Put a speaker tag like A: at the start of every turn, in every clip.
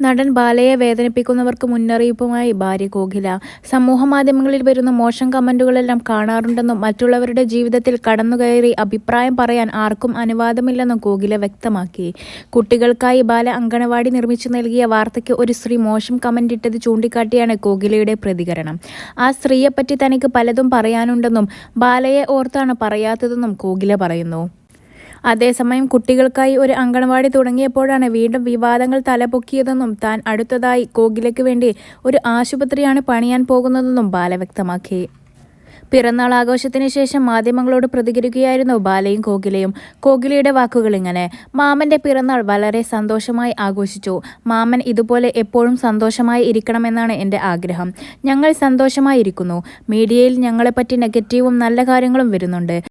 A: നടൻ ബാലയെ വേദനിപ്പിക്കുന്നവർക്ക് മുന്നറിയിപ്പുമായി ഭാര്യ കോകില. സമൂഹമാധ്യമങ്ങളിൽ വരുന്ന മോശം കമന്റുകളെല്ലാം കാണാറുണ്ടെന്നും മറ്റുള്ളവരുടെ ജീവിതത്തിൽ കടന്നുകയറി അഭിപ്രായം പറയാൻ ആർക്കും അനുവാദമില്ലെന്നും കോകില വ്യക്തമാക്കി. കുട്ടികൾക്കായി ബാല അങ്കണവാടി നിർമ്മിച്ചു നൽകിയ വാർത്തയ്ക്ക് ഒരു സ്ത്രീ മോശം കമന്റ് ഇട്ടത് ചൂണ്ടിക്കാട്ടിയാണ് കോകിലയുടെ പ്രതികരണം. ആ സ്ത്രീയെപ്പറ്റി തനിക്ക് പലതും പറയാനുണ്ടെന്നും ബാലയെ ഓർത്താണ് പറയാത്തതെന്നും കോകില പറയുന്നു. അതേസമയം കുട്ടികൾക്കായി ഒരു അങ്കണവാടി തുടങ്ങിയപ്പോഴാണ് വീണ്ടും വിവാദങ്ങൾ തലപൊക്കിയതെന്നും താൻ അടുത്തതായി കോഗിലയ്ക്ക് വേണ്ടി ഒരു ആശുപത്രിയാണ് പണിയാൻ പോകുന്നതെന്നും ബാല വ്യക്തമാക്കി. പിറന്നാൾ ആഘോഷത്തിന് ശേഷം മാധ്യമങ്ങളോട് പ്രതികരിക്കുകയായിരുന്നു ബാലയും കോകിലയും. കോകിലയുടെ വാക്കുകൾ ഇങ്ങനെ മാമന്റെ പിറന്നാൾ വളരെ സന്തോഷമായി ആഘോഷിച്ചു. മാമൻ ഇതുപോലെ എപ്പോഴും സന്തോഷമായി ഇരിക്കണമെന്നാണ് എന്റെ ആഗ്രഹം. ഞങ്ങൾ സന്തോഷമായിരിക്കുന്നു. മീഡിയയിൽ ഞങ്ങളെപ്പറ്റി നെഗറ്റീവും നല്ല കാര്യങ്ങളും വരുന്നുണ്ട്.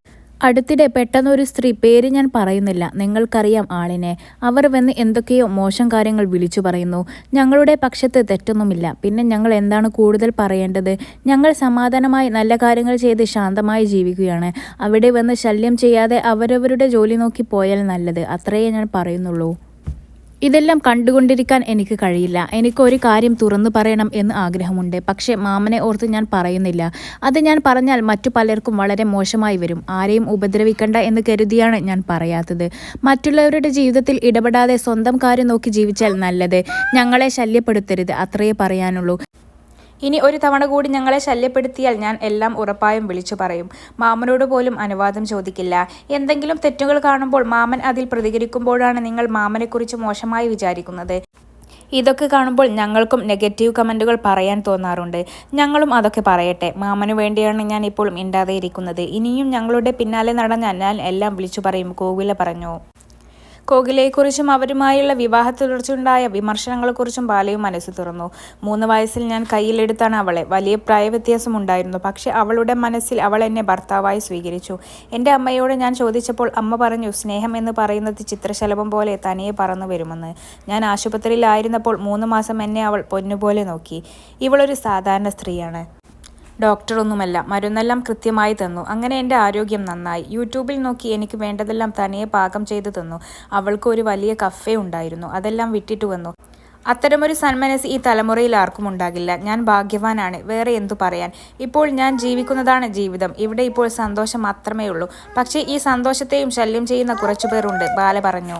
A: അടുത്തിടെ പെട്ടെന്ന് ഒരു സ്ത്രീ പേര് ഞാൻ പറയുന്നില്ല. നിങ്ങൾക്കറിയാം ആളിനെ. അവർ വന്ന് എന്തൊക്കെയോ മോശം കാര്യങ്ങൾ വിളിച്ചു പറയുന്നു. ഞങ്ങളുടെ പക്ഷത്ത് തെറ്റൊന്നുമില്ല. പിന്നെ ഞങ്ങൾ എന്താണ് കൂടുതൽ പറയേണ്ടത്? ഞങ്ങൾ സമാധാനമായി നല്ല കാര്യങ്ങൾ ചെയ്ത് ശാന്തമായി ജീവിക്കുകയാണ്. അവിടെ വന്ന് ശല്യം ചെയ്യാതെ അവരവരുടെ ജോലി നോക്കി പോയാൽ നല്ലത്. അത്രയേ ഞാൻ പറയുന്നുള്ളൂ. ഇതെല്ലാം കണ്ടുകൊണ്ടിരിക്കാൻ എനിക്ക് കഴിയില്ല. എനിക്ക് ഒരു കാര്യം തുറന്നു പറയണം എന്ന് ആഗ്രഹമുണ്ട്. പക്ഷേ മാമനെ ഓർത്ത് ഞാൻ പറയുന്നില്ല. അത് ഞാൻ പറഞ്ഞാൽ മറ്റു പലർക്കും വളരെ മോശമായി വരും. ആരെയും ഉപദ്രവിക്കണ്ട എന്ന് കരുതിയാണ് ഞാൻ പറയാത്തത്. മറ്റുള്ളവരുടെ ജീവിതത്തിൽ ഇടപെടാതെ സ്വന്തം കാര്യം നോക്കി ജീവിച്ചാൽ നല്ലത്. ഞങ്ങളെ ശല്യപ്പെടുത്തരുത്. അത്രയേ പറയാനുള്ളൂ. ഇനി ഒരു തവണ കൂടി ഞങ്ങളെ ശല്യപ്പെടുത്തിയാൽ ഞാൻ എല്ലാം ഉറപ്പായും വിളിച്ചു പറയും. മാമനോട് പോലും അനുവാദം ചോദിക്കില്ല. എന്തെങ്കിലും തെറ്റുകൾ കാണുമ്പോൾ മാമൻ അതിൽ പ്രതികരിക്കുമ്പോഴാണ് നിങ്ങൾ മാമനെക്കുറിച്ച് മോശമായി വിചാരിക്കുന്നത്. ഇതൊക്കെ കാണുമ്പോൾ ഞങ്ങൾക്കും നെഗറ്റീവ് കമന്റുകൾ പറയാൻ തോന്നാറുണ്ട്. ഞങ്ങളും അതൊക്കെ പറയട്ടെ. മാമനു വേണ്ടിയാണ് ഞാൻ ഇപ്പോൾ മിണ്ടാതെ ഇരിക്കുന്നത് ഇനിയും ഞങ്ങളുടെ പിന്നാലെ നടന്ന ഞാൻ എല്ലാം വിളിച്ചു പറയും കോവില പറഞ്ഞു. കോകിലയെക്കുറിച്ചും അവരുമായുള്ള വിവാഹത്തുടർച്ചുണ്ടായ വിമർശനങ്ങളെക്കുറിച്ചും ബാലയും മനസ്സ് തുറന്നു. മൂന്ന് വയസ്സിൽ ഞാൻ കയ്യിലെടുത്താണ് അവളെ. വലിയ പ്രായവ്യത്യാസം ഉണ്ടായിരുന്നു പക്ഷേ അവളുടെ മനസ്സിൽ അവൾ എന്നെ ഭർത്താവായി സ്വീകരിച്ചു. എന്റെ അമ്മയോട് ഞാൻ ചോദിച്ചപ്പോൾ അമ്മ പറഞ്ഞു സ്നേഹം എന്ന് പറയുന്നത് ചിത്രശലഭം പോലെ തനിയെ പറന്നു വരുമെന്ന്. ഞാൻ ആശുപത്രിയിലായിരുന്നപ്പോൾ മൂന്ന് മാസം എന്നെ അവൾ പൊന്നുപോലെ നോക്കി. ഇവളൊരു സാധാരണ സ്ത്രീയാണ്. ഡോക്ടറൊന്നുമല്ല. മരുന്നെല്ലാം കൃത്യമായി തന്നു. അങ്ങനെ എന്റെ ആരോഗ്യം നന്നായി. യൂട്യൂബിൽ നോക്കി എനിക്ക് വേണ്ടതെല്ലാം തനിയെ പാകം ചെയ്തു തന്നു. അവൾക്ക് ഒരു വലിയ കഫേ ഉണ്ടായിരുന്നു. അതെല്ലാം വിട്ടിട്ട് വന്നു. അത്തരമൊരു സന്മനസ് ഈ തലമുറയിൽ ആർക്കും ഉണ്ടാകില്ല. ഞാൻ ഭാഗ്യവാനാണ്. വേറെ എന്തു പറയാൻ? ഇപ്പോൾ ഞാൻ ജീവിക്കുന്നതാണ് ജീവിതം. ഇവിടെ ഇപ്പോൾ സന്തോഷം മാത്രമേ ഉള്ളൂ പക്ഷേ ഈ സന്തോഷത്തെയും ശല്യം ചെയ്യുന്ന കുറച്ചുപേരുണ്ട്. ബാല പറഞ്ഞു.